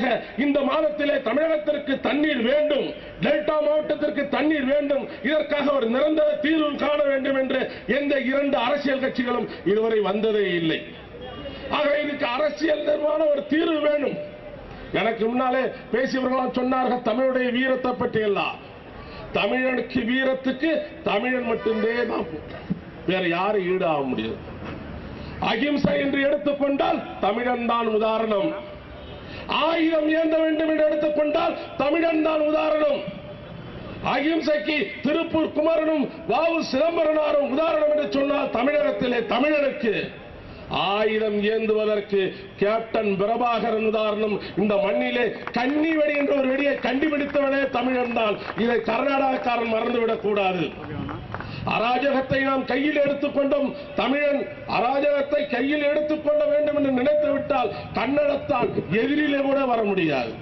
உடனடியாக இந்த மாதத்திலே தமிழகத்திற்கு தண்ணீர் வேண்டும் டெல்டா மாவட்டத்திற்கு தண்ணீர் வேண்டும். இதற்காக ஒரு நிரந்தர தீர்வு காண வேண்டும் என்று எந்த இரண்டு அரசியல் கட்சிகளும் இதுவரை வந்ததே இல்லை. ஆக இதுக்கு அரசியல் நிர்வாண ஒரு தீர்வு வேண்டும் எனக்கு முன்னாலே பேசியவர்களாம் சொன்னார்கள் தமிழுடைய வீரத்தை பற்றி எல்லாம் தமிழனுக்கு வீரத்துக்கு தமிழன் மட்டுமே தான் வேற யாரும் ஈடாக முடியாது. அகிம்சை என்று எடுத்துக்கொண்டால் தமிழன் தான் உதாரணம். ஆயுதம் ஏந்த வேண்டும் என்று எடுத்துக்கொண்டால் தமிழன் தான் உதாரணம். அகிம்சைக்கு திருப்பூர் குமரனும் வாவு சிதம்பரனாரும் உதாரணம் என்று சொன்னால் தமிழகத்திலே தமிழனுக்கு. ஆயுதம் ஏந்துவதற்கு கேப்டன் பிரபாகரன் உதாரணம். இந்த மண்ணிலே கன்னி வெடி என்ற ஒரு வெடியை கண்டுபிடித்தவனே தமிழன் தான். இதை கர்நாடகக்காரன் மறந்துவிடக் கூடாது. அராஜகத்தை நாம் கையில் எடுத்துக்கொண்டோம் தமிழன் அராஜகத்தை கையில் எடுத்துக்கொள்ள வேண்டும் என்று நினைத்து விட்டால் கன்னடத்தால் எதிரிலே கூட வர முடியாது.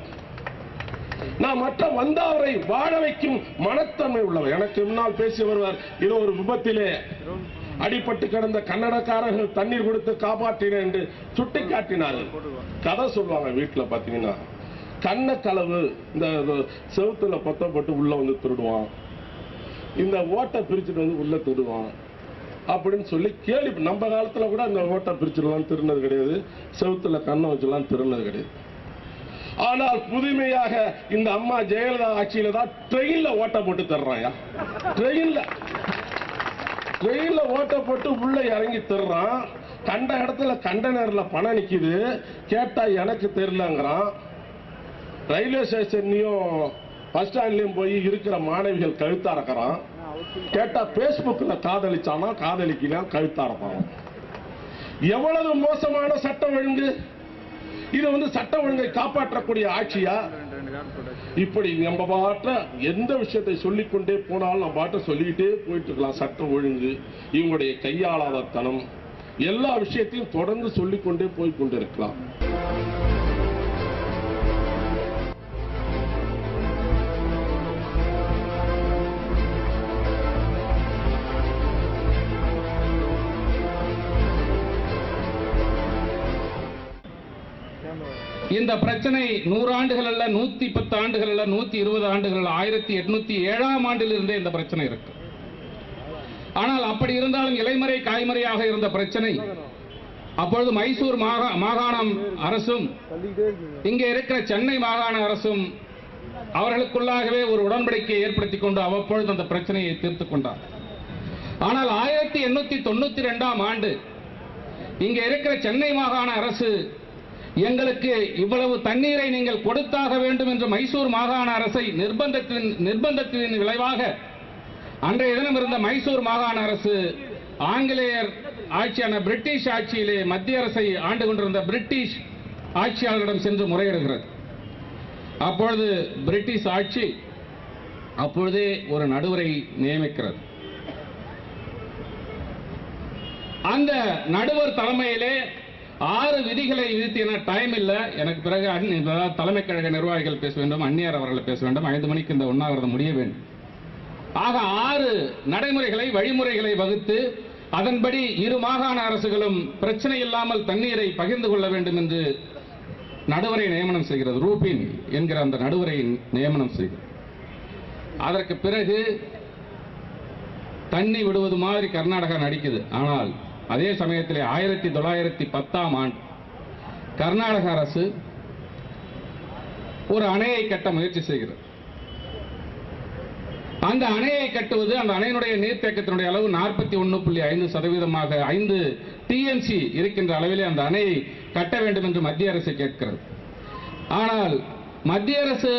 நான் மற்ற வந்தாவரை வாழ வைக்கும் மனத்தன்மை உள்ளவர். எனக்கு முன்னால் பேசி வருவார் இது ஒரு விபத்திலே அடிபட்டு கிடந்த கன்னடக்காரர்கள் தண்ணீர் கொடுத்து காப்பாற்றினேன் என்று சுட்டி காட்டினார்கள் கதை சொல்லுவாங்க வீட்டுல பாத்தீங்கன்னா கண்ண கலவு இந்த செவுத்துல பொத்தப்பட்டு உள்ள வந்து திருடுவான். இந்த ஓட்டை பிரிச்சுட்டு வந்து உள்ள தொடுவான். அப்படின்னு சொல்லி கேள்வி நம்ம காலத்தில் கூட இந்த ஓட்டை பிரிச்சுடலாம் திருநது கிடையாது. செவுத்துல கண்ணை வச்சுலாம் திருநது கிடையாது. ஆனால் புதுமையாக இந்த அம்மா ஜெயலலிதா ஆட்சியில தான் ட்ரெயின்ல ஓட்டை போட்டு தர்றாயா? ட்ரெயின்ல ட்ரெயின்ல ஓட்டை போட்டு உள்ள இறங்கி தர்றான். கண்ட இடத்துல கண்டனரில் பணம் நிற்கிது கேட்டா எனக்கு தெரியலங்கிறான். ரயில்வே ஸ்டேஷன்லையும் பஸ் ஸ்டாண்ட்லயும் போய் இருக்கிற மாணவிகள் கழுத்தா இருக்கிறான் கேட்டா பேஸ்புக்ல காதலிச்சானா? காதலிக்கலாம் கழுத்தா இருப்பான் எவ்வளவு மோசமான சட்டம் ஒழுங்கு? இது வந்து சட்ட ஒழுங்கை காப்பாற்றக்கூடிய ஆட்சியா? இப்படி நம்ம பாட்ட எந்த விஷயத்தை சொல்லிக்கொண்டே போனாலும் நம்ம பாட்ட சொல்லிக்கிட்டே போயிட்டு இருக்கலாம் சட்ட ஒழுங்கு இவங்களுடைய கையாளாதத்தனம் எல்லா விஷயத்தையும் தொடர்ந்து சொல்லிக்கொண்டே போய் கொண்டிருக்கலாம் இந்த பிரச்சனை நூறு ஆண்டுகள் அல்ல நூத்தி பத்து ஆண்டுகள் அல்ல நூத்தி இருபது ஆண்டுகள் அல்ல ஆயிரத்தி எட்நூத்தி ஏழாம் ஆண்டில் இருந்தே இந்த பிரச்சனை இருக்கு. ஆனால் அப்படி இருந்தாலும் இலைமறை காய்மறையாக இருந்த பிரச்சனை அப்பொழுது மைசூர் மாகா- மாகாணம் அரசும் இங்கே இருக்கிற சென்னை மாகாண அரசும் அவர்களுக்குள்ளாகவே ஒரு உடன்படிக்கையை ஏற்படுத்திக் கொண்டு அவ்வப்பொழுது அந்த பிரச்சனையை தீர்த்துக் கொண்டார். ஆனால் ஆயிரத்தி எண்ணூத்தி தொண்ணூத்தி ரெண்டாம் ஆண்டு இங்கே இருக்கிற சென்னை மாகாண அரசு எங்களுக்கு இவ்வளவு தண்ணீரை நீங்கள் கொடுத்தாக வேண்டும் என்று மைசூர் மாகாண அரசை நிர்பந்தத்தின் நிர்பந்தத்தின் விளைவாக அன்றைய தினம் இருந்த மைசூர் மாகாண அரசு ஆங்கிலேயர் ஆட்சியான பிரிட்டிஷ் ஆட்சியிலே மத்திய அரசை ஆண்டு கொண்டிருந்த பிரிட்டிஷ் ஆட்சியாளரிடம் சென்று முறையிடுகிறது. அப்பொழுது பிரிட்டிஷ் ஆட்சி அப்பொழுதே ஒரு நடுவரை நியமிக்கிறது. அந்த நடுவர் தலைமையிலே ஆறு விதிகளை விதித்தின டைம் இல்லை. எனக்கு பிறகு தலைமை கழக நிர்வாகிகள் பேச வேண்டும் அந்நியார் அவர்கள் பேச வேண்டும். ஐந்து மணிக்கு இந்த உண்ணாவிரதம் முடிய வேண்டும். ஆக ஆறு நடைமுறைகளை வழிமுறைகளை வகுத்து அதன்படி இரு மாகாண அரசுகளும் பிரச்சனை இல்லாமல் தண்ணீரை பகிர்ந்து கொள்ள வேண்டும் என்று நடுவரை நியமனம் செய்கிறது. ரூபின் என்கிற அந்த நடுவரை நியமனம் செய்கிறது அதற்கு பிறகு தண்ணி விடுவது மாதிரி கர்நாடகா நடிக்குது. ஆனால் அதே சமயத்தில் ஆயிரத்தி தொள்ளாயிரத்தி பத்தாம் ஆண்டு கர்நாடக அரசு ஒரு அணையை கட்ட முயற்சி செய்கிறது. அந்த அணையை கட்டுவது அந்த அணையினுடைய நீர்த்தேக்கத்தினுடைய அளவு நாற்பத்தி ஒன்று புள்ளி ஐந்து சதவீதமாக ஐந்து டிஎம்சி இருக்கின்ற அளவிலே அந்த அணையை கட்ட வேண்டும் என்று மத்திய அரசு கேட்கிறது. ஆனால் மத்திய அரசு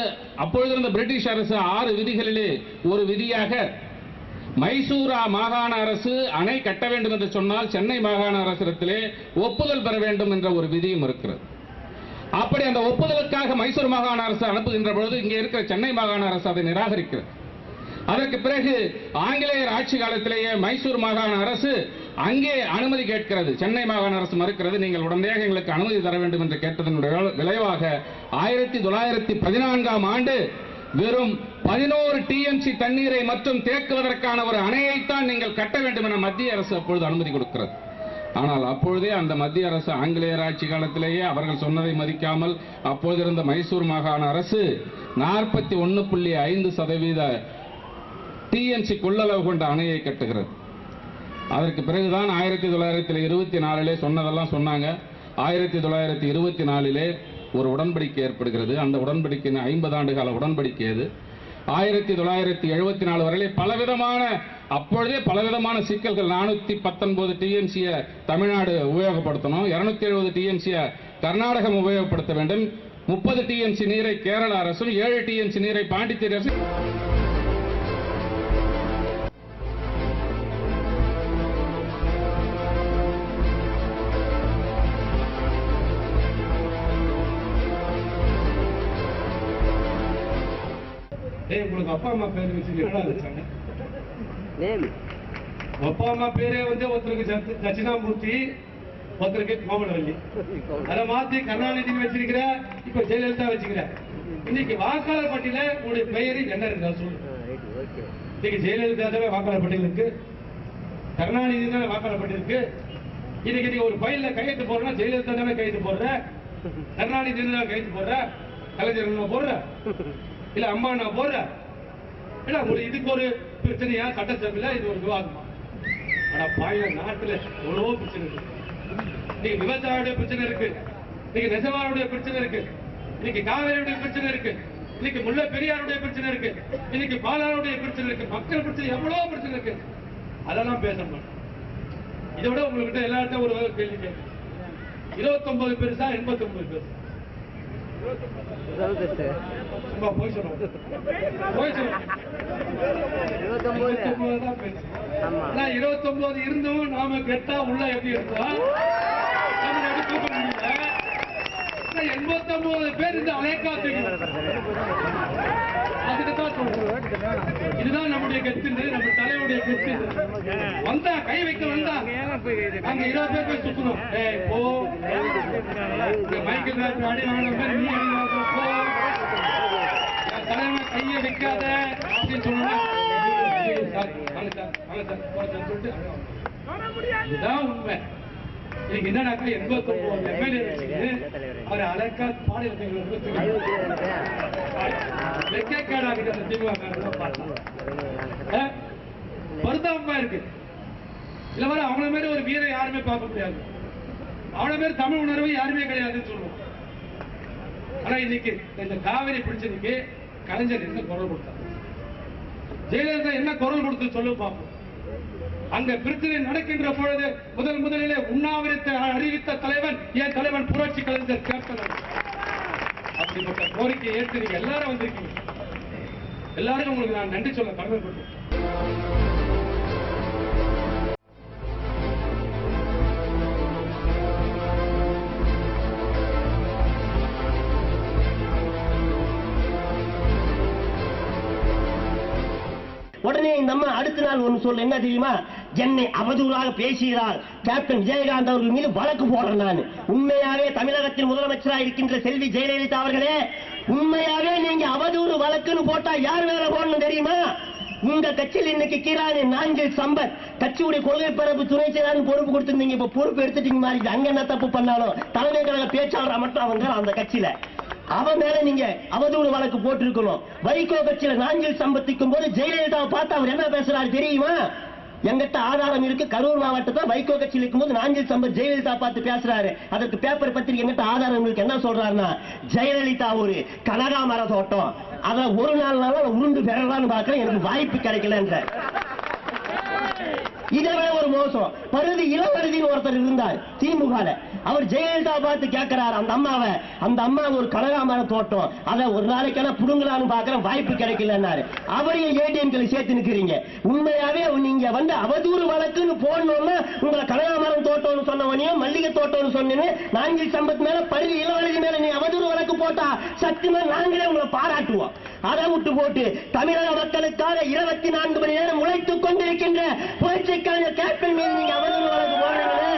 அப்பொழுது இருந்த பிரிட்டிஷ் அரசு ஆறு விதிகளிலே ஒரு விதியாக மைசூரா மாகாண அரசு அணை கட்ட வேண்டும் என்று சொன்னால் சென்னை மாகாண அரசிடத்திலே ஒப்புதல் பெற வேண்டும் என்ற ஒரு விதியும் இருக்கிறது. அப்படி அந்த ஒப்புதலுக்காக மைசூர் மாகாண அரசு அனுப்புகின்ற பொழுது இங்கே இருக்கிற சென்னை மாகாண அரசு அதை நிராகரிக்கிறது. அதற்கு பிறகு ஆங்கிலேயர் ஆட்சி காலத்திலேயே மைசூர் மாகாண அரசு அங்கே அனுமதி கேட்கிறது. சென்னை மாகாண அரசு மறுக்கிறது நீங்கள் உடனடியாக எங்களுக்கு அனுமதி தர வேண்டும் என்று கேட்டதனுடைய விளைவாக ஆயிரத்தி தொள்ளாயிரத்தி பதினான்காம் ஆண்டு வெறும் பதினோரு டிஎம்சி தண்ணீரை மட்டும் தேக்குவதற்கான ஒரு அணையைத்தான் நீங்கள் கட்ட வேண்டும் என மத்திய அரசு அப்பொழுது அனுமதி கொடுக்கிறது. ஆனால் அப்பொழுதே அந்த மத்திய அரசு ஆங்கிலேயர் ஆட்சி காலத்திலேயே அவர்கள் சொன்னதை மதிக்காமல் அப்போதிருந்த மைசூர் மாகாண அரசு நாற்பத்தி ஒன்று புள்ளி ஐந்து சதவீத டிஎம்சி கொள்ளளவு கொண்ட அணையை கட்டுகிறது. அதற்கு பிறகுதான் ஆயிரத்தி தொள்ளாயிரத்தி இருபத்தி நாலிலே சொன்னதெல்லாம் சொன்னாங்க. ஆயிரத்தி தொள்ளாயிரத்தி இருபத்தி நாலிலே ஒரு உடன்படிக்கை ஏற்படுகிறது. அந்த உடன்படிக்கை ஐம்பது ஆண்டு கால உடன்படிக்கை அது ஆயிரத்தி தொள்ளாயிரத்தி எழுபத்தி நாலு வரையிலே பலவிதமான அப்பொழுதே பலவிதமான சிக்கல்கள். நானூற்றி பத்தொன்பது டிஎம்சியை தமிழ்நாடு உபயோகப்படுத்தணும். இரநூத்தி எழுபது டிஎம்சியை கர்நாடகம் உபயோகப்படுத்த வேண்டும். முப்பது டிஎம்சி நீரை கேரள அரசும் ஏழு டிஎம்சி நீரை பாண்டிச்சேரி அரசும் உங்களுக்கு அப்பா அம்மா பேர் வச்சு வச்சாங்க அப்பா அம்மா பேரே வந்து ஒருத்தருக்கு தட்சிணாமூர்த்தி ஒருத்தருக்கு கோமலவல்லி. அதை மாத்தி கருணாநிதினு வச்சிருக்கிற இப்ப ஜெயலலிதா வச்சுக்கிற. இன்னைக்கு வாக்காளர் பட்டியல உங்களுடைய பெயர் என்ன இருக்கு சொல்லு. இன்னைக்கு ஜெயலலிதா தானே வாக்காளர் பட்டியல் இருக்கு. கருணாநிதி தானே வாக்காளர் பட்டியல் இருக்கு. இன்னைக்கு நீ ஒரு ஃபைல்ல கையெழுத்து போடுறா ஜெயலலிதா தானே கையெழுத்து போடுற. கருணாநிதி தானே கையெழுத்து போடுற. கலைஞர் போடுற. இல்ல அம்மா நான் போடுறேன் இல்ல ஒரு இதுக்கு ஒரு பிரச்சனையா சட்டசபையில இது ஒரு விவாதமா? ஆனா பாய நாட்டுல எவ்வளவோ பிரச்சனை இருக்கு. இன்னைக்கு விவசாயியுடைய பிரச்சனை இருக்கு. இன்னைக்கு நெசவாருடைய பிரச்சனை இருக்கு. இன்னைக்கு காவேரியுடைய பிரச்சனை இருக்கு. இன்னைக்கு முல்லை பெரியாருடைய பிரச்சனை இருக்கு. இன்னைக்கு பாலாருடைய பிரச்சனை இருக்கு. மக்கள் பிரச்சனை எவ்வளவு பிரச்சனை இருக்கு. அதெல்லாம் பேசணும் இதை விட உங்ககிட்ட எல்லார்ட்டும் ஒரு கேள்வி கேட்கு இருபத்தொன்பது பெருசா எண்பத்தொன்பது பெருசா. சும்மா போய் சொல்லுவோம் போய் சொல்லுவோம் இருபத்தொன்பது இருபத்தொன்பது தான் பெருசு ஆமா. ஆனா இருபத்தொன்பது இருந்தும் நாம கெட்டா உள்ள எப்படி இருந்தோம் ஆனா பேர் இந்த அலைக்காத்து இதுதான் நம்முடைய கெத்து நம்ம தலைவருடைய கெத்து. வந்தா கை வைக்க வந்தா. அங்க இருபது பேர் போய் சுத்தணும் ஏய் போ. மைக்கேல் அடி வாங்கின நீ அடி போ. தலைவன் கையை வைக்காத அப்படின்னு சொன்னா வாங்க சார் வாங்க சார் சார் சொல்லிட்டு இதுதான் உண்மை. இன்னைக்கு என்னடாக்கா எண்பத்தொன்பது எம்எல்ஏ வச்சுக்கிட்டு அவர் அழகா பாடி வெக்கேடாக்கிட்ட அந்த திமுக பருதாபமா இருக்கு. இல்ல வர அவன மாதிரி ஒரு வீரை யாருமே பார்க்க முடியாது. அவன மாதிரி தமிழ் உணர்வு யாருமே கிடையாதுன்னு சொல்லுவோம். ஆனா இன்னைக்கு இந்த காவிரி பிரச்சனைக்கு கலைஞர் என்ன குரல் கொடுத்தார்? ஜெயலலிதா என்ன குரல் கொடுத்து சொல்லு பார்ப்போம் அங்க பிரச்சனை நடக்கின்ற பொழுது முதல் முதலிலே உண்ணாவிரத்தை அறிவித்த தலைவன் என் தலைவன் புரட்சி கலைஞர் கேப்டன் அப்படிப்பட்ட கோரிக்கை ஏற்று நீங்க எல்லாரும் வந்திருக்கீங்க. எல்லாருக்கும் உங்களுக்கு நான் நன்றி சொல்ல கடமைப்பட்டேன் உடனே இந்த அம்மா அடுத்த நாள் ஒண்ணு சொல்ல என்ன தெரியுமா? என்னை அவதூறாக பேசுகிறார் கேப்டன் விஜயகாந்த் அவர்கள் மீது வழக்கு போடுறேன் நான். உண்மையாவே தமிழகத்தின் முதலமைச்சராக இருக்கின்ற செல்வி ஜெயலலிதா அவர்களே உண்மையாவே நீங்க அவதூறு வழக்குன்னு போட்டா யார் வேற போடணும் தெரியுமா? உங்க கட்சியில் இன்னைக்கு கீரானி நாஞ்சில் சம்பத் கட்சியுடைய கொள்கை பரப்பு துணை செயலாளர் பொறுப்பு கொடுத்திருந்தீங்க. இப்ப பொறுப்பு எடுத்துட்டீங்க மாதிரி அங்க என்ன தப்பு பண்ணாலும் தலைமை கழக பேச்சாளர் மட்டும் அவங்க அந்த கட்சியில. அவன் மேல நீங்க அவதூறு வழக்கு போட்டிருக்கணும். வைகோ கட்சியில நாஞ்சில் சம்பத்திக்கும் போது ஜெயலலிதாவை பார்த்து அவர் என்ன பேசுறாரு தெரியுமா? எங்கிட்ட ஆதாரம் இருக்கு. கரூர் மாவட்டத்தில் வைகோ கட்சியில் இருக்கும்போது நாஞ்சில் சம்பத் ஜெயலலிதா பார்த்து பேசுறாரு. அதற்கு பேப்பர் பத்திரிகை எங்கிட்ட ஆதாரம் இருக்கு. என்ன சொல்றாருன்னா ஜெயலலிதா ஒரு கனகாமர தோட்டம். அத ஒரு நாள் நாள் உருண்டு பெறலான்னு பார்க்கறேன். எனக்கு வாய்ப்பு கிடைக்கலன்ற. இதை விட ஒரு மோசம். பருதி இளவரதின்னு ஒருத்தர் இருந்தார் திமுக அவர் ஜெயலலிதா பார்த்து கேட்கிறார் அந்த அம்மாவை அந்த அம்மா ஒரு கனகாமர தோட்டம். அதை ஒரு நாளைக்கான புடுங்கலான்னு பாக்குற வாய்ப்பு கிடைக்கலன்னாரு. அவரையும் ஏடிஎம்களை சேர்த்து நிக்கிறீங்க. உண்மையாவே நீங்க வந்து அவதூறு வழக்குன்னு போடணும்னா உங்களை கனகாமரம் தோட்டம்னு சொன்னவனையும் மல்லிகை தோட்டம்னு சொன்னேன்னு நான்கில் சம்பத் மேல பருதி இளவரசி மேல நீ அவதூறு வழக்கு போட்டா சத்தியமா நாங்களே உங்களை பாராட்டுவோம். அதை விட்டு போட்டு தமிழக மக்களுக்காக இருபத்தி நான்கு மணி நேரம் உழைத்துக் கொண்டிருக்கின்ற புரட்சிக்கான கேப்டன் மீது நீங்க அவதூறு வழக்கு போடுறீங்களே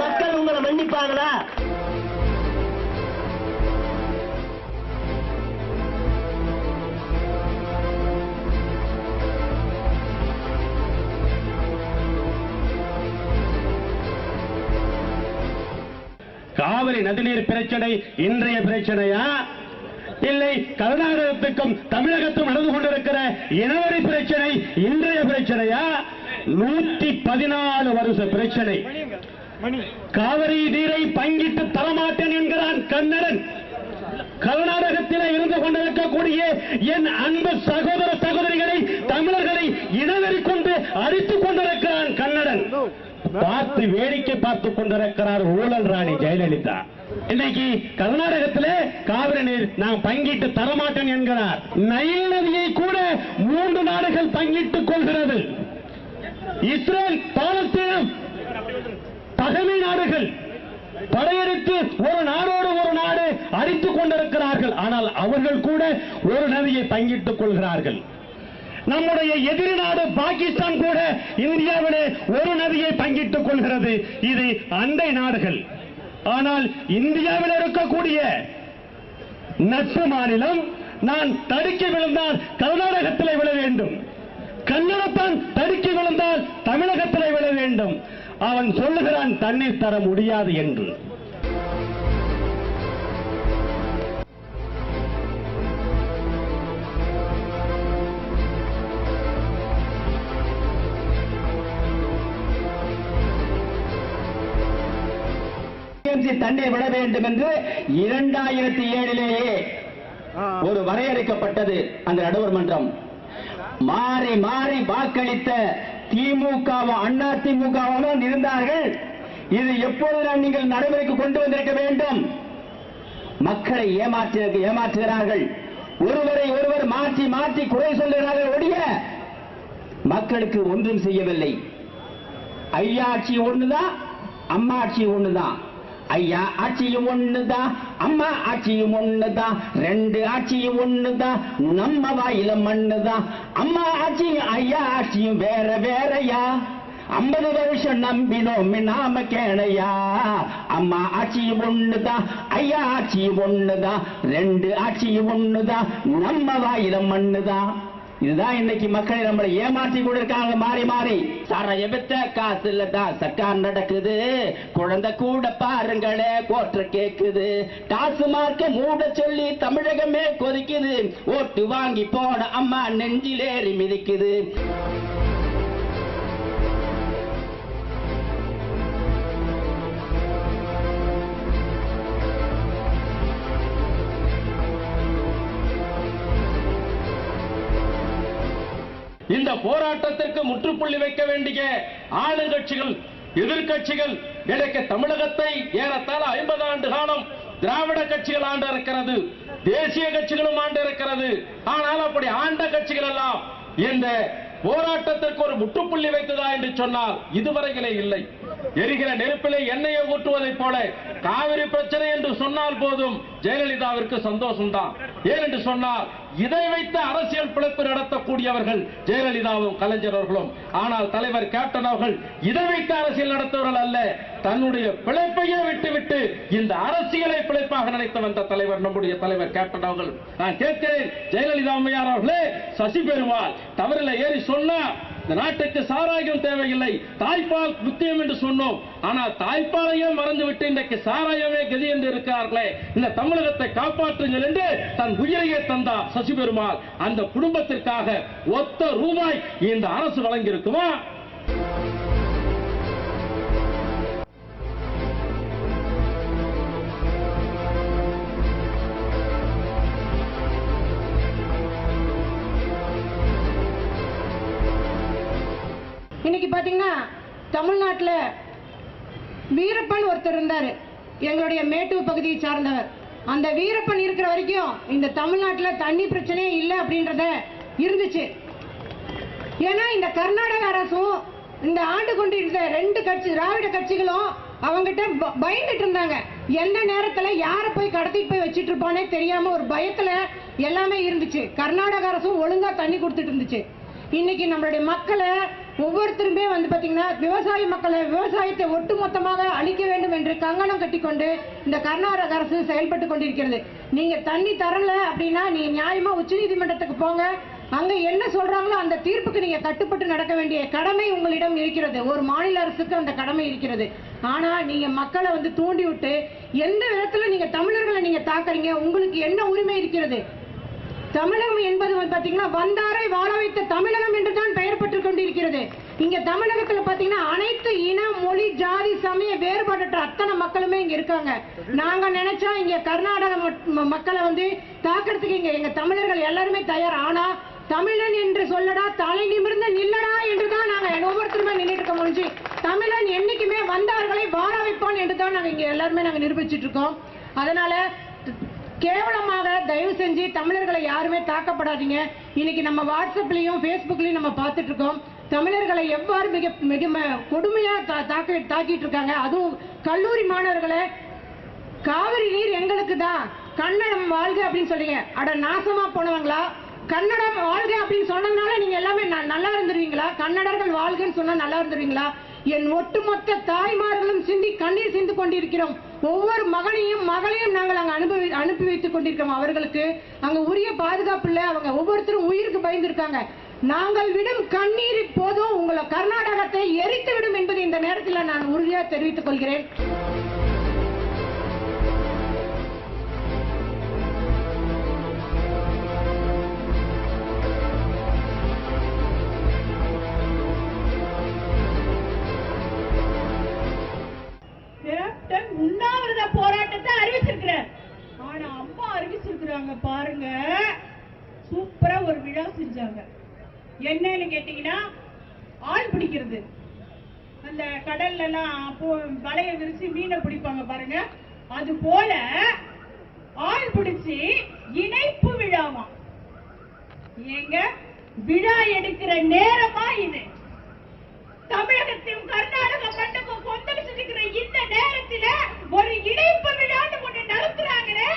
மக்கள் உங்களை மன்னிப்பாங்களா? காவிரி நதிநீர் பிரச்சனை இன்றைய பிரச்சனையா? இல்லை கர்நாடகத்துக்கும் தமிழகத்தும் நடந்து கொண்டிருக்கிற இனவரி பிரச்சனை இன்றைய பிரச்சனையா? நூத்தி பதினாலு வருஷ பிரச்சனை. காவிரி நீரை பங்கிட்டு தரமாட்டேன் என்கிறான் கன்னடன் கர்நாடகத்திலே இருந்து கொண்டிருக்கக்கூடிய என் அன்பு சகோதர சகோதரிகளை தமிழர்களை இனவெறி கொண்டு அடித்துக் கொண்டிருக்கிறான் கன்னடன் பார்த்து வேடிக்கை பார்த்துக் கொண்டிருக்கிறார் ஊழல் ராணி ஜெயலலிதா. இன்னைக்கு கர்நாடகத்திலே காவிரி நீர் நான் பங்கிட்டு தரமாட்டேன் என்கிறார். நைல் நதியை கூட மூன்று நாடுகள் பங்கிட்டுக் கொள்கிறது. இஸ்ரேல் பாலஸ்தீனம் பகமை நாடுகள் படையெடுத்து ஒரு நாடோடு ஒரு நாடு அடித்துக் கொண்டிருக்கிறார்கள். ஆனால் அவர்கள் கூட ஒரு நதியை பங்கிட்டுக் கொள்கிறார்கள். நம்முடைய எதிரி நாடு பாகிஸ்தான் கூட இந்தியாவிலே ஒரு நதியை பங்கிட்டுக் கொள்கிறது. இது அண்டை நாடுகள். ஆனால் இந்தியாவில் இருக்கக்கூடிய நட்பு மாநிலம் நான் தடுக்க விழுந்தால் கர்நாடகத்தில் விழ வேண்டும். கன்னடத்தான் தடுக்கி விழுந்தால் தமிழகத்திலே விழ வேண்டும். அவன் சொல்லுகிறான் தண்ணீர் தர முடியாது என்று. தண்ணீர் விட வேண்டும் என்று இரண்டாயிரத்தி ஏழிலேயே ஒரு வரையறுக்கப்பட்டது அந்த நடுவர் மன்றம். மாறி மாறி வாக்களித்த திமுகவும் அண்ணா திமுகவும் இருந்தார்கள். இது எப்போதெல்லாம் நீங்கள் நடைமுறைக்கு கொண்டு வந்திருக்க வேண்டும்? மக்களை ஏமாற்ற ஏமாற்றுகிறார்கள். ஒருவரை ஒருவர் மாற்றி மாற்றி குறை சொல்லுகிறார்கள் ஒழிய மக்களுக்கு ஒன்றும் செய்யவில்லை. ஐயா ஆட்சி ஒண்ணுதான் அம்மாட்சி ஒண்ணுதான். ஐயா ஆட்சியும் ஒண்ணுதான் அம்மா ஆட்சியும் ஒண்ணுதான் ரெண்டு ஆட்சியும் ஒண்ணுதான் நம்ம வாயில மண்ணுதான் அம்மா ஆட்சியும் ஐயா ஆட்சியும் வேற வேறையா? ஐம்பது வருஷம் நம்பினோம் நாம கேணையா? அம்மா ஆட்சியும் ஒண்ணுதான் ஐயா ஆட்சியும் ஒண்ணுதான் ரெண்டு ஆட்சியும் ஒண்ணுதான் நம்ம வாயில மண்ணுதான் இதுதான் இன்னைக்கு மக்களை நம்மளை ஏமாற்றி இருக்காங்க மாறி மாறி. சரைய வித்த காசுல தான் சர்க்கார் நடக்குது. குழந்தை கூட பாருங்களே கோற்ற கேக்குது. காசு மார்க்க மூட சொல்லி தமிழகமே கொதிக்குது. ஓட்டு வாங்கி போன அம்மா நெஞ்சிலேறி மிதிக்குது. இந்த போராட்டத்திற்கு முற்றுப்புள்ளி வைக்க வேண்டிய ஆளுங்கட்சிகள் எதிர்க்கட்சிகள் இன்றைக்கு தமிழகத்தை ஏறத்தாழ ஐம்பது ஆண்டு காலம் திராவிட கட்சிகள் ஆண்டு இருக்கிறது தேசிய கட்சிகளும் ஆண்டு இருக்கிறது. ஆனால் அப்படி ஆண்ட கட்சிகள் எல்லாம் இந்த போராட்டத்திற்கு ஒரு முற்றுப்புள்ளி வைத்ததா என்று சொன்னால் இதுவரையிலே இல்லை. எரிகிற நெருப்பிலே எண்ணெயை ஊற்றுவதைப் போல காவிரி பிரச்சனை என்று சொன்னால் போதும் ஜெயலலிதாவிற்கு சந்தோஷம்தான். ஏன் என்று சொன்னால் இதை வைத்து அரசியல் பிழைப்பு நடத்தக்கூடியவர்கள் ஜெயலலிதாவும் கலைஞர் அவர்களும். ஆனால் தலைவர் கேப்டன் அவர்கள் இதை வைத்து அரசியல் நடத்தவர்கள் அல்ல தன்னுடைய பிழைப்பையே விட்டுவிட்டு இந்த அரசியலை பிழைப்பாக நினைத்து வந்த தலைவர் நம்முடைய தலைவர் கேப்டன் அவர்கள். நான் கேட்கிறேன் ஜெயலலிதா அம்மையார் அவர்களே சசி பெருமாள் தவறில் ஏறி சொன்னா இந்த நாட்டுக்கு சாராயம் தேவையில்லை. தாய்ப்பால் முக்கியம் என்று சொன்னோம். ஆனால் தாய்ப்பாலையே மறந்துவிட்டு இன்றைக்கு சாராயமே கதி என்று இருக்கிறார்களே? இந்த தமிழகத்தை காப்பாற்றுங்கள் என்று தன் உயிரையே தந்தார் சசி பெருமாள் அந்த குடும்பத்திற்காக ஒத்த ரூபாய் இந்த அரசு வழங்கி தமிழ்நாட்டில் வீரப்பன் ஒருத்தர் இருந்தார். எங்களுடைய மேட்டூர் பகுதியை சார்ந்தவர். அந்த வீரப்பன் இருக்கிற வரைக்கும் இந்த தமிழ்நாட்டில் தண்ணி பிரச்சனையே இல்லை அப்படின்றத இருந்துச்சு. ஏன்னா இந்த கர்நாடக அரசும் இந்த ஆண்டு கொண்டிருந்த ரெண்டு கட்சி திராவிட கட்சிகளும் அவங்ககிட்ட ப- பயந்துட்டு இருந்தாங்க. எந்த நேரத்தில் யாரை போய் கடத்திட்டு போய் வச்சிட்டு இருப்பானே தெரியாம ஒரு பயத்தில் எல்லாமே இருந்துச்சு. கர்நாடக அரசும் ஒழுங்காக தண்ணி கொடுத்துட்டு இருந்துச்சு. இன்னைக்கு நம்மளுடைய மக்களை ஒவ்வொருத்தருமே வந்து பார்த்தீங்கன்னா விவசாய மக்களை விவசாயத்தை ஒட்டுமொத்தமாக அழிக்க வேண்டும் என்று கங்கணம் கட்டிக்கொண்டு இந்த கர்நாடக அரசு செயல்பட்டு கொண்டிருக்கிறது. நீங்கள் தண்ணி தரல அப்படின்னா நீங்கள் நியாயமாக உச்சநீதிமன்றத்துக்கு போங்க. அங்கே என்ன சொல்கிறாங்களோ அந்த தீர்ப்புக்கு நீங்கள் கட்டுப்பட்டு நடக்க வேண்டிய கடமை உங்களிடம் இருக்கிறது. ஒரு மாநில அரசுக்கு அந்த கடமை இருக்கிறது. ஆனால் நீங்கள் மக்களை வந்து தூண்டி விட்டு எந்த விதத்தில் நீங்கள் தமிழர்களை நீங்கள் தாக்குறீங்க? உங்களுக்கு என்ன உரிமை இருக்கிறது? தமிழகம் என்பது வந்து பாத்தீங்கன்னா வந்தாரை வாழ வைத்த தமிழகம் என்று தான் பெயர் பெற்றுக் கொண்டிருக்கிறது. இங்க தமிழகத்துல பாத்தீங்கன்னா அனைத்து இன மொழி ஜாதி சமய வேறுபாடற்ற அத்தனை மக்களுமே இங்க இருக்காங்க. நாங்க நினைச்சா இங்க கர்நாடக மட்- மக்களை வந்து தாக்குறதுக்கு இங்க எங்க தமிழர்கள் எல்லாருமே தயார். ஆனா தமிழன் என்று சொல்லடா தலை நிமிர்ந்து நில்லடா என்று தான் நாங்க ஒவ்வொருத்தருமே நின்றுட்டு இருக்க முடிஞ்சு தமிழன் என்னைக்குமே வந்தார்களை வாழ வைப்பான் என்று தான் நாங்க இங்க எல்லாருமே நாங்க நிரூபிச்சிட்டு இருக்கோம். அதனால கேவலமாக தயவு செஞ்சு தமிழர்களை யாருமே தாக்கப்படாதீங்க. இன்னைக்கு நம்ம வாட்ஸ்அப்லயும் ஃபேஸ்புக்லயும் நம்ம பார்த்துட்டு இருக்கோம் தமிழர்களை எவ்வாறு மிக மிக ம- கொடுமையா தா- தாக்க தாக்கிட்டு இருக்காங்க அதுவும் கல்லூரி மாணவர்களை காவிரி நீர் எங்களுக்கு தான் கன்னடம் வாழ்க அப்படின்னு சொல்றீங்க. அட நாசமா போனவங்களா? கன்னடம் வாழ்க அப்படின்னு சொன்னதுனால நீங்க எல்லாமே ந- நல்லா இருந்துருவீங்களா? கன்னடர்கள் வாழ்கன்னு சொன்னா நல்லா இருந்துருவீங்களா? என் ஒட்டுமொத்த தாய்மார்களும் சிந்தி கண்ணீர் சிந்து கொண்டிருக்கிறோம். ஒவ்வொரு மகனையும் மகளையும் நாங்கள் அங்கே அனுப்பி அனுப்பி வைத்துக் கொண்டிருக்கிறோம். அவர்களுக்கு அங்கே உரிய பாதுகாப்பு இல்லை. அவங்க ஒவ்வொருத்தரும் உயிருக்கு பயந்துருக்காங்க. நாங்கள் விடும் கண்ணீர் இப்போதும் உங்களை கர்நாடகத்தை எரித்து விடும் என்பதை இந்த நேரத்தில் நான் உறுதியாக தெரிவித்துக் கொள்கிறேன். அந்த அப்போ வலைய விரிச்சு மீனை பிடிப்பாங்க பாருங்க. அது போல ஆள் பிடிச்சி இணைப்பு விழாவாம் ஏங்க விழா எடுக்கிற நேரமா இது? தமிழகத்தையும் கர்நாடக மண்டபம் கொந்தளிச்சிருக்கிற இந்த நேரத்துல ஒரு இணைப்பு விழான்னு ஒண்ணு நடத்துறாங்களே.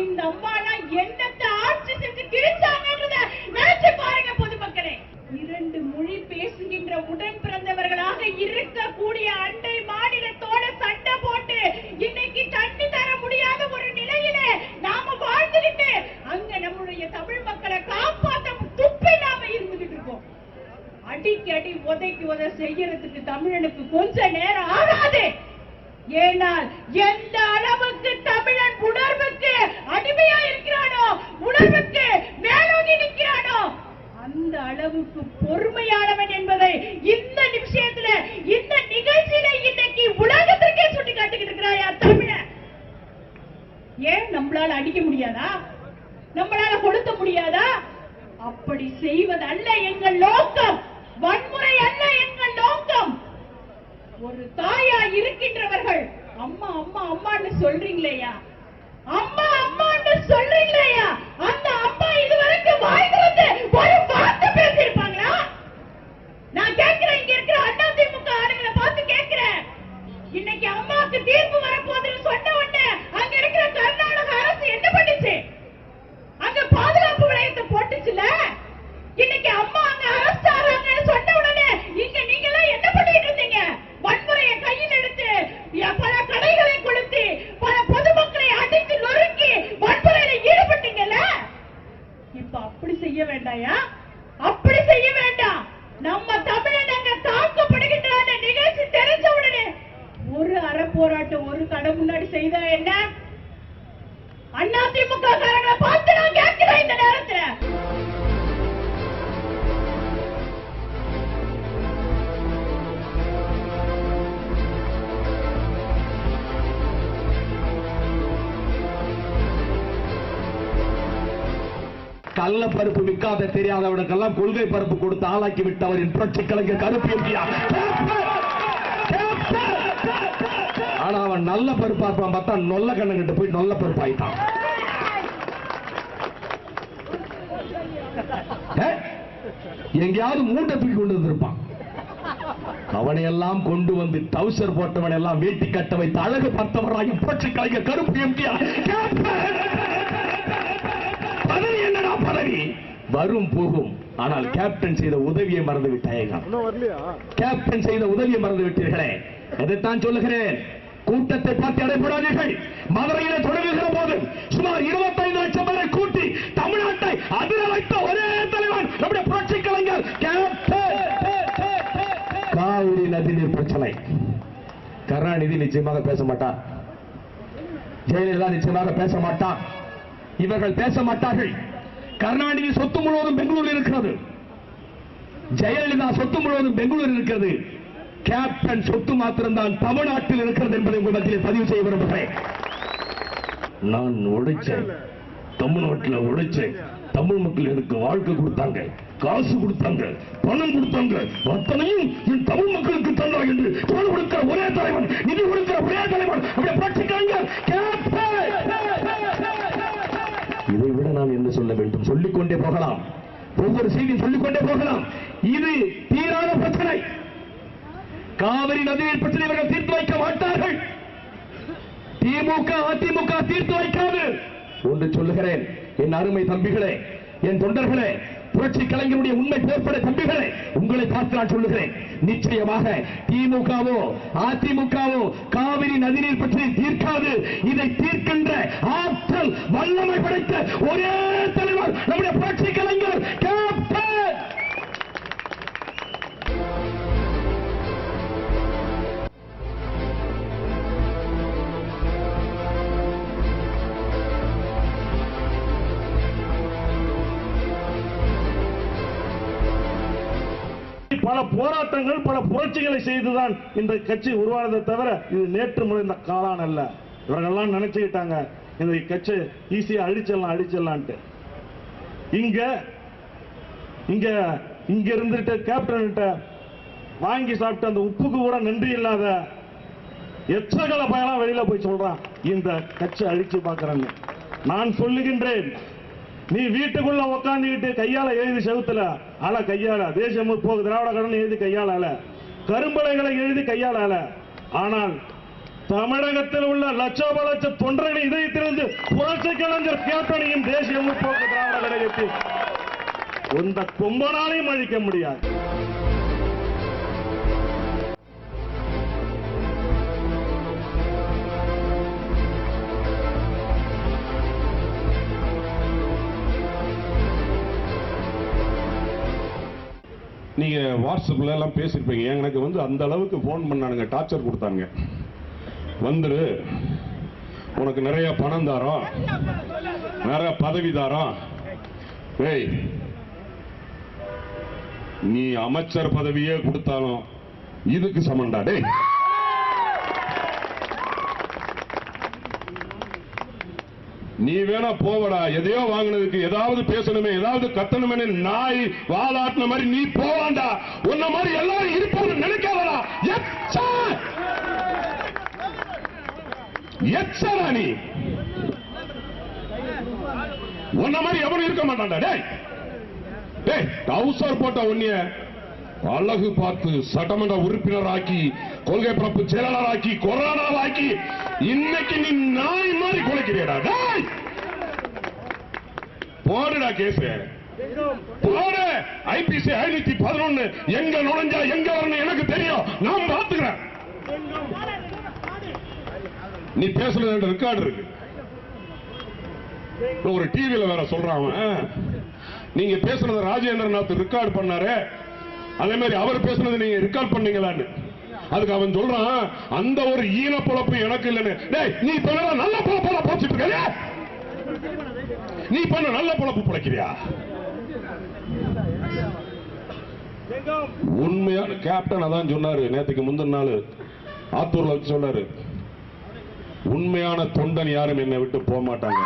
இந்த அம்மானா என்னத்தை ஆட்சி செஞ்சு கிழிச்சாங்கன்றத நினைச்சு பாருங்க பொதுமக்களே. இரண்டு மொழி பேசுகின்ற உடன் இருக்கக்கூடிய அண்டை மாநிலத்தோட சண்டை போட்டு இன்னைக்கு தண்ணி தர முடியாத ஒரு நிலையில நாம வாழ்ந்துகிட்டு அங்க நம்மளுடைய தமிழ் மக்களை காப்பாற்ற துப்பி நாம இருந்துகிட்டு இருக்கோம். அடிக்கடி உதைக்கு உதை செய்யறதுக்கு தமிழனுக்கு கொஞ்ச நேரம் ஆகாது. ஏனால் எந்த அளவுக்கு தமிழன் உணர்வுக்கு அடிமையா இருக்கிறானோ உணர்வுக்கு மேலோங்கி நிற்கிறானோ அந்த அளவுக்கு பொறுமையானவன் என்பதை இந்த நிமிஷத்துல இந்த நிகழ்ச்சியில இன்னைக்கு உலகத்திற்கே சுட்டி காட்டிக்கிட்டு இருக்கிறாயா தமிழன் ஏன் நம்மளால அடிக்க முடியாதா நம்மளால கொளுத்த முடியாதா அப்படி செய்வது அல்ல எங்கள் நோக்கம் வன்முறை அல்ல எங்கள் நோக்கம் ஒரு தாயா இருக்கின்றவர்கள் அம்மா அம்மா அம்மான்னு சொல்றீங்களேயா? அம்மா கள்ள பருப்பு விற்காத தெரியாதவனுக்கெல்லாம் கொள்கை பருப்பு கொடுத்து ஆளாக்கி விட்டவரின் புரட்சி கலைஞர் கருப்பு எம்ஜிஆர். ஆனா அவன் நல்ல பருப்பா இருப்பான் பார்த்தா நொல்ல கண்ணங்கிட்ட போய் நல்ல பருப்பாயிட்டான். எங்கேயாவது மூட்டை தூக்கி கொண்டு வந்திருப்பான். அவனை எல்லாம் கொண்டு வந்து டவுசர் போட்டவன் எல்லாம் வேட்டி கட்ட வைத்து அழகு பார்த்தவராக புரட்சி கலைஞர் கருப்பு எம்ஜிஆர். பதவி வரும் போகும். ஆனால் கேப்டன் செய்த உதவியை மறந்து விட்டாயகம் கேப்டன் செய்த உதவியை மறந்து விட்டீர்களே அதைத்தான் சொல்லுகிறேன். கூட்டத்தை பார்த்து அடைபடாதீர்கள். மதுரையில தொடங்குகிற போது சுமார் இருபத்தைந்து லட்சம் பேரை கூட்டி தமிழ்நாட்டை அதிர வைத்த ஒரே தலைவன் நம்முடைய புரட்சி கலைஞர் காவிரி நதிநீர் பிரச்சனை. கருணாநிதி நிச்சயமாக பேச மாட்டார். ஜெயலலிதா நிச்சயமாக பேச மாட்டார். இவர்கள் பேச மாட்டார்கள். கருணாநிதி சொத்து முழுவதும் பெங்களூர் இருக்கிறது. ஜெயலலிதா சொத்து முழுவதும் பெங்களூர் இருக்கிறது. கேப்டன் சொத்து மாத்திரம்தான் தமிழ்நாட்டில் இருக்கிறது என்பதை உங்கள் மத்தியில் பதிவு செய்ய விரும்புகிறேன். நான் உழைச்சேன். தமிழ்நாட்டில் உழைச்சேன். தமிழ் மக்கள் எனக்கு வாழ்க்கை கொடுத்தாங்க. காசு கொடுத்தாங்க. பணம் கொடுத்தாங்க. அத்தனையும் என் தமிழ் மக்களுக்கு தந்தாங்க என்று குரல் கொடுக்கிற ஒரே தலைவன் நிதி கொடுக்கிற ஒரே தலைவன். அப்படியே பட்சிக்காங்க கேப்டன்! விட நாம் என்ன சொல்ல வேண்டும். சொல்லிக்கொண்டே போகலாம். ஒவ்வொரு செய்தியும் சொல்லிக்கொண்டே போகலாம். இது தீராத பிரச்சனை. காவிரி நதிநீர் பிரச்சனை இவர்கள் தீர்த்து வைக்க மாட்டார்கள். திமுக அதிமுக தீர்த்து வைக்காது. ஒன்று சொல்லுகிறேன். என் அருமை தம்பிகளே என் தொண்டர்களே புரட்சி கலைஞருடைய உண்மை போர்ப்பட தம்பிகளை உங்களை பார்த்து நான் சொல்லுகிறேன். நிச்சயமாக திமுகவோ அதிமுகவோ காவிரி நதிநீர் பற்றி தீர்க்காது. இதை தீர்க்கின்ற ஆற்றல் வல்லமை படைத்த ஒரே தலைவர் நம்முடைய புரட்சி கலைஞர் போராட்டங்கள் பல புரட்சிகளை செய்துதான் இந்த கட்சி உருவானதை தவிர இது நேற்று முறைந்த காலான் அல்ல. இவர்கள்லாம் நினைச்சுக்கிட்டாங்க இந்த கட்சி ஈஸியா அழிச்சிடலாம் அழிச்சிடலான்ட்டு. இங்க இங்க இங்க இருந்துட்டு கேப்டன் வாங்கி சாப்பிட்ட அந்த உப்புக்கு கூட நன்றி இல்லாத எச்சகல பயலாம் வெளியில போய் சொல்றான் இந்த கட்சி அழிச்சு பார்க்கறேன்னு. நான் சொல்லுகின்றேன் நீ வீட்டுக்குள்ள உக்காந்துக்கிட்டு கையால எழுதி செவுத்துல ஆனா கையால தேசிய முற்போக்கு திராவிட கடன் எழுதி கையால அல. கரும்பலைகளை எழுதி கையால அல. ஆனால் தமிழகத்தில் உள்ள லட்சோப லட்ச தொண்டர்களின் இதயத்திலிருந்து புரட்சி கலைஞர் கேப்டனையும் தேசிய முற்போக்கு திராவிட கழகத்தில் இந்த கொம்பனாலையும் அழிக்க முடியாது நீங்கள் வாட்ஸ்அப்ல எல்லாம் பேசியிருப்பீங்க எனக்கு வந்து அந்த அளவுக்கு ஃபோன் பண்ணானுங்க டார்ச்சர் கொடுத்தாங்க வந்துரு. உனக்கு நிறைய பணம் தாரோம். நிறைய பதவி தாரோம். ஏய் நீ அமைச்சர் பதவியே கொடுத்தாலும் இதுக்கு சமண்டா டேய். நீ வேணா போவடா. எதையோ வாங்கினதுக்கு ஏதாவது பேசணுமே ஏதாவது கத்தணுமே நாய் வாலாட்டின மாதிரி நீ போவாண்டா. உன்ன மாதிரி எல்லாரும் இருப்பான்னு நினைக்காதடா. எச்சா! எச்சடா நீ? உன்ன மாதிரி எவனும் இருக்க மாட்டான்டா. டேய்! டேய் டவுசர் போட்ட உன்னைய அழகு பார்த்து சட்டமன்ற உறுப்பினராக்கி கொள்கை பரப்பு செயலாளராக்கி கொரோனாவாக்கி இன்னைக்கு நீ நாய் மாதிரி குலைக்கிறியடா டேய்! போடுடா கேஸ். போடு. ஐபிசி ஐநூத்தி பதினொன்னு. எங்க நுழைஞ்சா எங்க வரணும் எனக்கு தெரியும். நான் பாத்துக்கிறேன் நீ பேசுறது ரெக்கார்டு இருக்கு. ஒரு டிவியில வேற சொல்றான் அவன். நீங்க பேசுறது ராஜேந்திரநாத் ரெக்கார்ட் பண்ணாரு. அதே மாதிரி அவர் பேசுனது நீங்க ரெக்கார்ட் பண்ணீங்களான்னு. அதுக்கு அவன் சொல்றான் அந்த ஒரு ஈன பொழப்பு எனக்கு இல்லைன்னு. டேய் நீ இப்ப நல்ல பொழப்பெல்லாம் போச்சுட்டு நீ பண்ண நல்ல பொழப்பு பிழைக்கிறியா? உண்மையான கேப்டன் அதான் சொன்னாரு நேத்துக்கு முந்தின நாள். ஆத்தூர்ல வச்சு சொன்னாரு. உண்மையான தொண்டன் யாரும் என்னை விட்டு போக மாட்டாங்க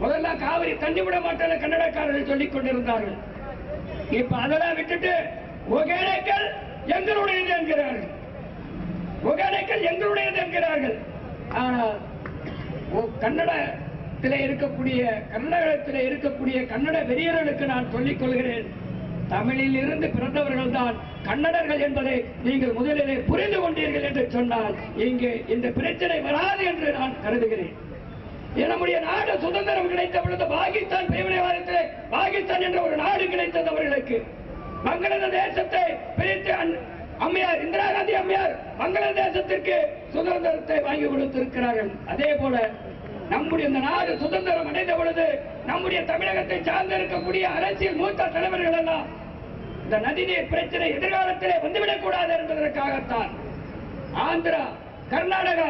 முதல்ல காவிரி தண்ணி விட மாட்டேன் கன்னடக்காரர்கள் சொல்லிக் கொண்டிருந்தார்கள். இப்ப அதெல்லாம் விட்டுட்டு ஒகேனக்கல் எங்களுடையது என்கிறார்கள். ஒகேனக்கல் எங்களுடையது என்கிறார்கள். ஆனால் ஓ- இருக்கக்கூடிய கர்நாடகத்தில் இருக்கக்கூடிய கன்னட வெறியர்களுக்கு நான் சொல்லிக் கொள்கிறேன். தமிழில் இருந்து பிறந்தவர்கள் தான் கன்னடர்கள் என்பதை நீங்கள் முதலிலே புரிந்து கொண்டீர்கள் என்று சொன்னால் இங்கே இந்த பிரச்சனை வராது என்று நான் கருதுகிறேன். நம்முடைய நாடு சுதந்திரம் கிடைத்த பொழுது பாகிஸ்தான் பிரிவினைவாதத்திலே பாகிஸ்தான் என்ற ஒரு நாடு கிடைத்தது அவர்களுக்கு. வங்களாதேசத்தை பிரித்து அம்மையார் இந்திரா காந்தி அம்மையார் வங்களாதேசத்திற்கு சுதந்திரத்தை வாங்கி கொடுத்திருக்கிறார்கள். அதே போல நம்முடைய இந்த நாடு சுதந்திரம் அடைந்த பொழுது நம்முடைய தமிழகத்தை சார்ந்திருக்கக்கூடிய அரசியல் மூத்த தலைவர்கள் எல்லாம் இந்த நதிநீர் பிரச்சனை எதிர்காலத்திலே வந்துவிடக் கூடாது என்பதற்காகத்தான் ஆந்திரா கர்நாடகா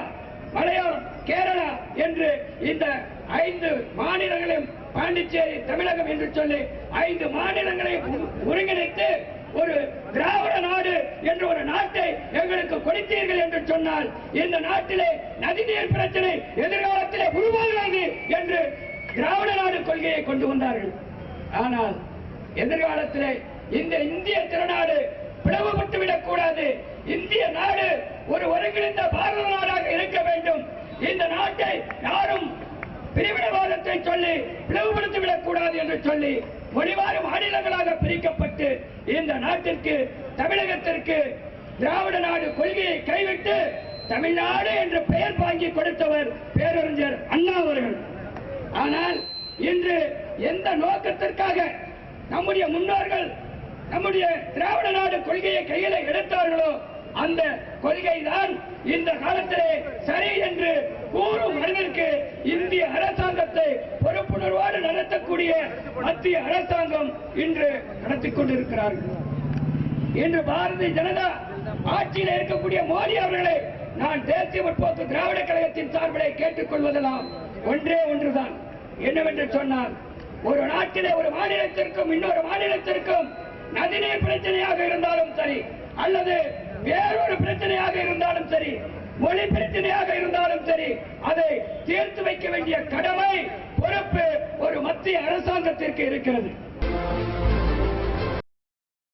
மலையாளம் கேரளா என்று இந்த ஐந்து மாநிலங்களையும் பாண்டிச்சேரி தமிழகம் என்று சொல்லி ஐந்து மாநிலங்களை ஒருங்கிணைத்து ஒரு திராவிட நாடு என்ற ஒரு நாட்டை எங்களுக்கு கொடுத்தீர்கள் என்று சொன்னால் இந்த நாட்டிலே நதிநீர் பிரச்சனை எதிர்காலத்திலே உருவாகாது என்று திராவிட நாடு கொள்கையை கொண்டு வந்தார்கள். ஆனால் எதிர்காலத்திலே இந்த இந்திய திருநாடு பிளவுபட்டு விடக்கூடாது இந்திய நாடு ஒரு ஒருங்கிணைந்த பாரத நாடாக இருக்க வேண்டும். இந்த நாட்டை யாரும் பிரிவினவாதத்தை சொல்லி பிளவுபடுத்திவிடக் விடக்கூடாது என்று சொல்லி மொழிவாறு மாநிலங்களாக பிரிக்கப்பட்டு இந்த நாட்டிற்கு தமிழகத்திற்கு திராவிட நாடு கொள்கையை கைவிட்டு தமிழ்நாடு என்று பெயர் வாங்கி கொடுத்தவர் பேரறிஞர் அண்ணா அவர்கள். ஆனால் இன்று எந்த நோக்கத்திற்காக நம்முடைய முன்னோர்கள் நம்முடைய திராவிட நாடு கொள்கையை கையில எடுத்தார்களோ அந்த கொள்கை தான் இந்த காலத்திலே சரி என்று கூறும் அளவிற்கு இந்திய அரசாங்கத்தை பொறுப்புணர்வோடு நடத்தக்கூடிய மத்திய அரசாங்கம் இன்று நடத்திக் கொண்டிருக்கிறார்கள். இன்று பாரதிய ஜனதா ஆட்சியில் இருக்கக்கூடிய மோடி அவர்களை நான் தேசிய முற்போக்கு திராவிட கழகத்தின் சார்பிலே கேட்டுக் கொள்வதெல்லாம் ஒன்றே ஒன்றுதான். என்னவென்று சொன்னால் ஒரு நாட்டிலே ஒரு மாநிலத்திற்கும் இன்னொரு மாநிலத்திற்கும் நதிநீர் பிரச்சனையாக இருந்தாலும் சரி அல்லது வேறொரு பிரச்சனையாக இருந்தாலும் சரி மொழி பிரச்சனையாக இருந்தாலும் சரி அதை தீர்த்து வைக்க வேண்டிய கடமை பொறுப்பு ஒரு மத்திய அரசாங்கத்திற்கு இருக்கிறது.